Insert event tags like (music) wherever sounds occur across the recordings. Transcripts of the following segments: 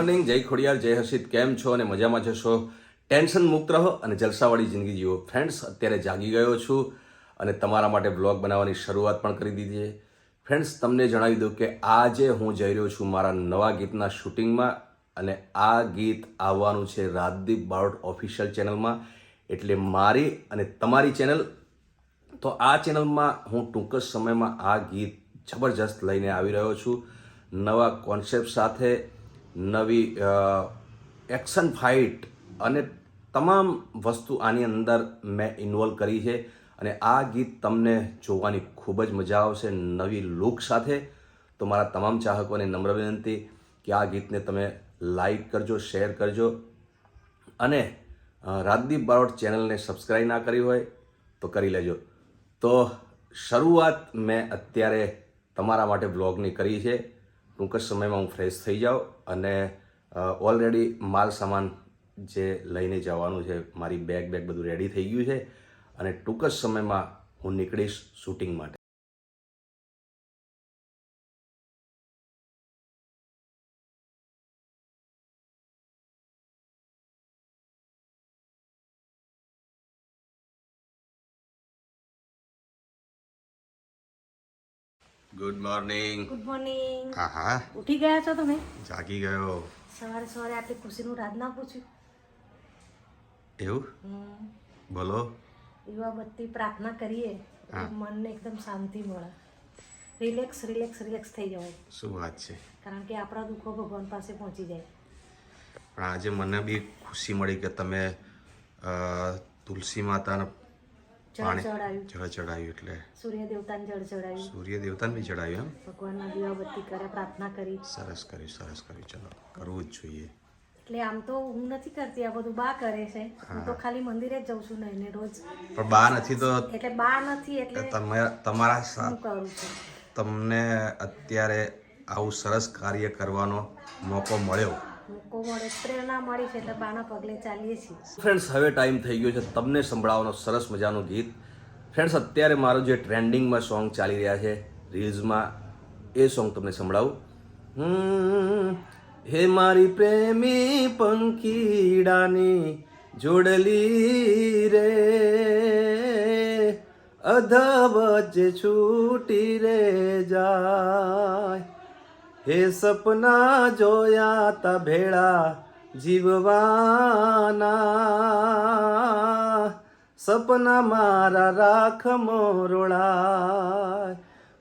Morning, જય ખોડિયાર, જય હર્ષિત, કેમ છો અને મજામાં જશો ટેન્શન મુક્ત રહો અને જલસાવાળી જિંદગી જીવો. ફ્રેન્ડ્સ, અત્યારે જાગી ગયો છું અને તમારા માટે બ્લોગ બનાવવાની શરૂઆત પણ કરી દીધી છે. ફ્રેન્ડ્સ, તમને જણાવી દઉં કે આજે હું જઈ રહ્યો છું મારા નવા ગીતના શૂટિંગમાં અને આ ગીત આવવાનું છે રાજદીપ બારોટ ઓફિશિયલ ચેનલમાં. એટલે મારી અને તમારી ચેનલ, તો આ ચેનલમાં હું ટૂંક જ સમયમાં આ ગીત જબરજસ્ત લઈને આવી રહ્યો છું. નવા કોન્સેપ્ટ સાથે નવી એક્શન ફાઇટ અને તમામ વસ્તુ આની અંદર મેં ઇન્વોલ્વ કરી છે અને આ ગીત તમને જોવાની ખૂબ જ મજા આવશે નવી લુક સાથે. તો મારા તમામ ચાહકોને નમ્ર વિનંતી કે આ ગીતને તમે લાઈક કરજો શેર કરજો અને રાજદીપ બારોટ ચેનલને સબસ્ક્રાઈબ ના કરી હોય તો કરી લેજો. તો શરૂઆત મેં અત્યારે તમારા માટે બ્લોગની કરી છે. ટૂંક જ સમયમાં હું ફ્રેશ થઈ જાઉં અને ઓલરેડી માલ સામાન જે લઈને જવાનું છે, મારી બેગ બેગ બધું રેડી થઈ ગયું છે અને ટૂંક જ સમયમાં હું નીકળીશ શૂટિંગ માટે. ગુડ મોર્નિંગ ગુડ મોર્નિંગ હા હા ઉઠી ગયા છો તમે? જાગી ગયો. સવારે સવારે આપણે ખુશીનું રાત ના પૂછ્યું. એવું? બોલો. યુવા બત્તી પ્રાર્થના કરીએ મનને એકદમ શાંતિ મળે. રિલેક્સ રિલેક્સ રિલેક્સ થઈ જવાય. શું વાત છે? કારણ કે આપણા દુઃખો ભગવાન પાસે પહોંચી જાય. પણ આજે મને બી ખુશી મળી કે તમે તુલસી માતાને પાણી. ચડાયું જળ ચડાયું એટલે સૂર્ય દેવતાને જળ ચડાયું સૂર્ય દેવતાને બી ચડાયું એમ? ભગવાનના દીવા બત્તી કરે પ્રાર્થના કરી. સરસ કર્યું સરસ કર્યું. ચલો કરવું જ જોઈએ. એટલે આમ તો હું નથી કરતી આ બધું બા કરે છે. હું તો ખાલી મંદિરે જ જઉં છું નહીં રોજ. પણ બા નથી તો એટલે બા નથી એટલે તમે તમારા સાથ કરું છું. તમને અત્યારે આવું સરસ કાર્ય કરવાનો મોકો મળ્યો. મોકો પ્રેરણા મળી છે એટલે બાના પગલે ચાલીએ છીએ. ફ્રેન્ડ્સ હવે ટાઈમ થઈ ગયો છે તમને સંભળાવવાનો સરસ મજાનું ગીત. ફ્રેન્ડ્સ અત્યારે મારું જે ટ્રેન્ડિંગમાં સોંગ ચાલી રહ્યા છે રીલ્સમાં એ સોંગ તમને સંભળાવું. હે મારી પ્રેમી પંખીડાની જોડલી રે. અધ વચ્ચે છૂટી રે જાય. હે સપના જોયા તા ભેળા જીવવાના. સપના મારા રાખ મોરોળાય.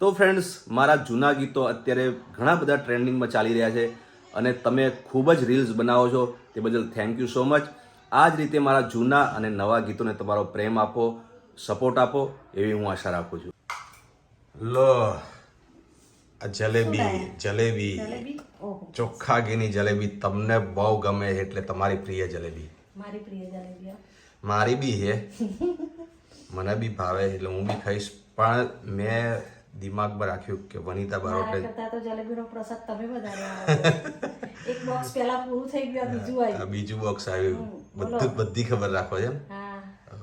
તો ફ્રેન્ડ્સ મારા જૂના ગીતો અત્યારે ઘણા બધા ટ્રેન્ડિંગમાં ચાલી રહ્યા છે અને તમે ખૂબ જ રીલ્સ બનાવો છો. તે બદલ થેન્ક યુ સો મચ આ જ રીતે મારા જૂના અને નવા ગીતોને તમારો પ્રેમ આપો સપોર્ટ આપો, એવી હું આશા રાખું છું. લો જલેબી જલેબી. ચોખ્ખા ઘીની જલેબી તમને બહુ ગમે એટલે તમારી પ્રિય જલેબી. મારી પ્રિય જલેબી મારી બી છે મને બી ભાવે એટલે હું બી ખાઈશ. પણ મેં દિમાગમાં રાખ્યું કે વનિતા બારોટે કરતા તો જલેબીનો પ્રસાદ તમે વધારે એક બોક્સ પહેલા પૂરું થઈ ગયું બીજું આવ્યું. બીજું બોક્સ આવ્યું. બધું બધી ખબર રાખો છે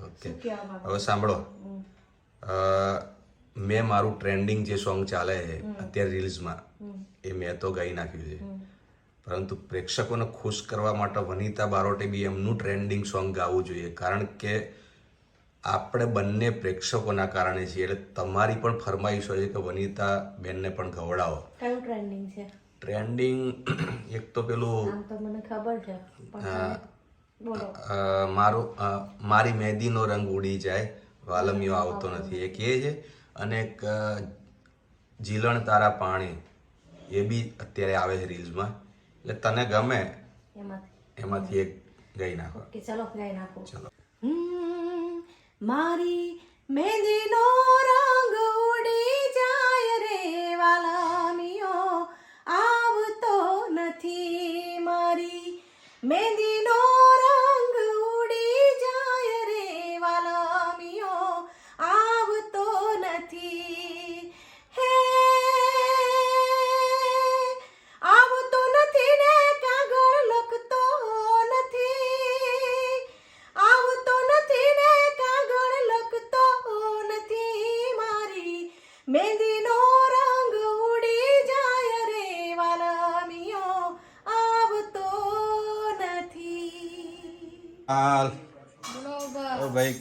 ઓકે. હવે સાંભળો. મેં મારું ટ્રેન્ડિંગ જે સોંગ ચાલે છે અત્યારે રીલ્સમાં એ મેં તો ગાઈ નાખ્યું છે. પરંતુ પ્રેક્ષકોને ખુશ કરવા માટે વનિતા બારોટે બી એમનું ટ્રેન્ડિંગ સોંગ ગાવું જોઈએ. કારણ કે આપણે બંને પ્રેક્ષકોના કારણે છીએ. એટલે તમારી પણ ફરમાઈશ હોય છે કે વનિતા બેનને પણ ગવડાવો. કયું ટ્રેન્ડિંગ છે? ટ્રેન્ડિંગ (clears throat) એક તો પેલું મારો તો મને ખબર છે મારી મહેંદીનો રંગ ઉડી જાય વાલમીઓ આવતો નથી. એક એ છે અને જીલણ તારા પાણી એ બી અત્યારે આવે છે રીલ્સમાં. એટલે તને ગમે? એમાંથી. એક ગઈ નાખો. ચલો ગઈ નાખો. ચલો. મારી મહેંદીનો રંગ ઉડી જાય રે વાલામિયો આવતો નથી મારી મહેંદીનો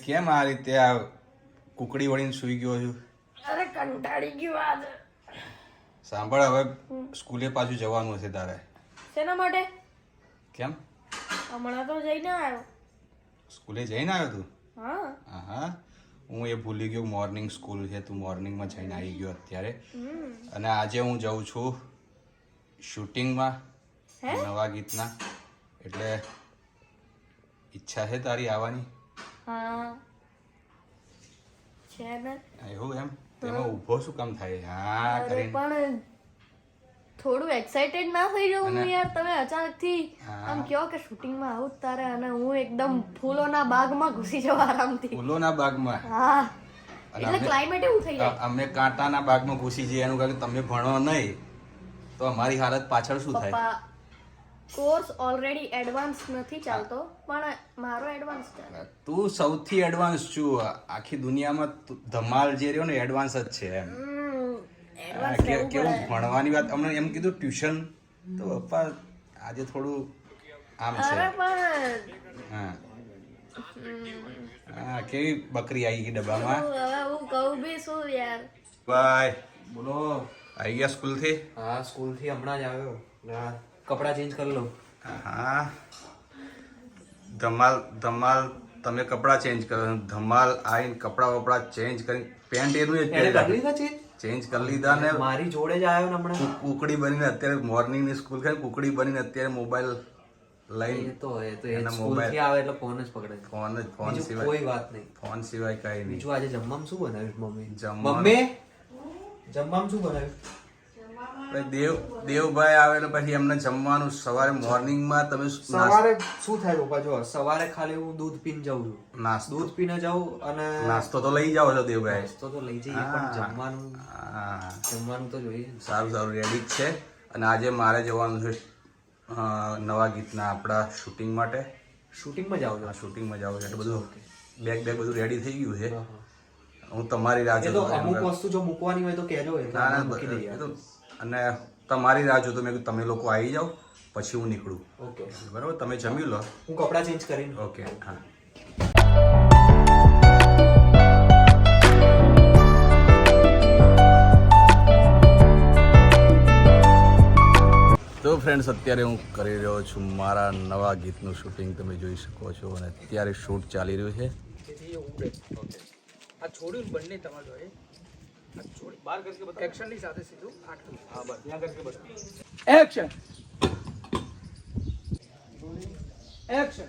કેમ આ રીતે આ કુકડી વળીને સૂઈ ગયો છું? અરે કંટાળી ગયો આજ. સાંભળ હવે સ્કૂલે પાછું જવાનું હશે તારે. શેના માટે? કેમ? હમણાં તો જઈને આવ્યો. સ્કૂલે જઈને આવ્યો તું? હા. હા હું એ ભૂલી ગયો મોર્નિંગ સ્કૂલ છે તું મોર્નિંગમાં જઈને આવી ગયો અત્યારે. અને આજે હું જઉં છું શૂટિંગમાં નવા ગીતના. એટલે ઈચ્છા છે તારી આવવાની? હા. છે ને? એવું એમ? તેમાં ઊભો શું કામ થાય? હા કરીને. પણ થોડું એક્સાઇટેડ ના થઈ જવું હું યાર તમે અચાનકથી આમ કહો કે શૂટિંગમાં આવું તારે અને હું એકદમ ફૂલોના બાગમાં ઘૂસી જાઉં આરામથી. ફૂલોના બાગમાં? હા. એટલે ક્લાઇમેટ એવું થઈ જાય. અમે કાંટાના બાગમાં ઘૂસી જઈએ એનું કારણ તમે ભણો નહીં તો અમારી હાલત પાછળ શું થાય? કોર્સ ઓલરેડી એડવાન્સ નથી ચાલતો પણ મારો એડવાન્સ ચાલે તું સૌથી એડવાન્સ છું. આખી દુનિયામાં તું- ધમાલ જે રહ્યો ને એડવાન્સ જ છે એમ. કેવું ભણવાની વાત? અમને એમ કીધું ટ્યુશન. તો પપ્પા આજે થોડું આમ છે. હા. હા કેવી બકરી આવી ગઈ ડબ્બામાં? હું કહું બી શું યાર. બાય બોલો. આવી ગયા સ્કૂલથી? હા સ્કૂલથી હમણાં જ આવ્યો. હા. કપડાં ચેન્જ કરી લો. હા. ધમાલ ધમાલ તમે કપડાં ચેન્જ કરો. ધમાલ આવીને કપડાં વપડા ચેન્જ કરી પેન્ટ એનું જ ચેન્જ ચેન્જ કરી લીધા ને મારી જોડે જ આવ્યો ને હમણાં. કુકડી બનીને અત્યારે મોર્નિંગની સ્કૂલ ખાઈ કુકડી બનીને અત્યારે મોબાઈલ લઈને તો એ તો એના મોબાઈલથી આવે એટલે ફોન જ પકડે ફોન જ ફોન સિવાય કોઈ વાત નહીં. ફોન સિવાય કઈ નહીં. બીજું આજે જમવામાં શું બનાવ્યું મમ્મી? જમવા મમ્મી? જમવામાં શું બનાવ્યું? દેવ દેવભાઈ આવે ને પછી એમને જમવાનું સવારે મોર્નિંગમાં તમે સવારે શું થાય પપ્પા જો સવારે ખાલી હું દૂધ પીને જાઉં છું. નાસ્તો. દૂધ પીને જાઉં અને નાસ્તો તો લઈ જાઓ છો દેવભાઈ. નાસ્તો તો લઈ જઈએ પણ જમવાનું જમવાનું તો જોઈએ. સારું સારું રેડી જ છે. અને આજે મારે જવાનું છે નવા ગીતના આપણા શૂટિંગ માટે. શૂટિંગમાં જાવ છો? શૂટિંગમાં જવું છે. એટલે બધું બેગ બેગ બધું રેડી થઈ ગયું છે. હા, તમારી રાહ તો અમુક વસ્તુ જો મૂકવાની હોય તો કહેજો ના ના અને તમારી રાહ જોતો મેં તમે લોકો આવી જાઓ પછી હું નીકળું. ઓકે. બરાબર? તમે જમી લો. હું કપડાં ચેન્જ કરીને. ઓકે હા. તો ફ્રેન્ડ્સ અત્યારે હું કરી રહ્યો છું મારા નવા ગીતનું શૂટિંગ તમે જોઈ શકો છો. અને અત્યારે શૂટ ચાલી રહ્યું છે. આ છોડ્યું બંને તમારે જોડે આ છોડી બહાર કરકે બતાવો એક્શનની સાથે સીધું આટલું હા બસ ત્યાં કરકે બતાવો એક્શન એક્શન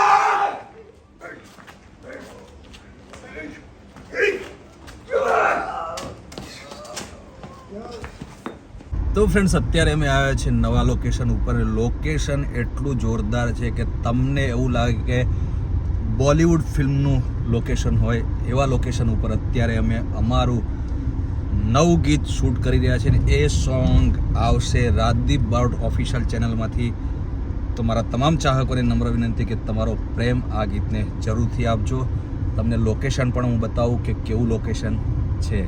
તો ફ્રેન્ડ્સ અત્યારે અમે આવ્યા છે નવા લોકેશન ઉપર. લોકેશન એટલું જોરદાર છે કે તમને એવું લાગે કે બોલિવૂડ ફિલ્મનું લોકેશન હોય, એવા લોકેશન ઉપર અત્યારે અમે અમારું નવું ગીત શૂટ કરી રહ્યા છીએ ને એ સોંગ આવશે રાજદીપ બારોટ ઓફિશિયલ ચેનલમાંથી તો મારા તમામ ચાહકોને નમ્ર વિનંતી કે તમારો પ્રેમ આ ગીતને જરૂરથી આપજો. તમને લોકેશન પણ હું બતાવું કે કેવું લોકેશન છે.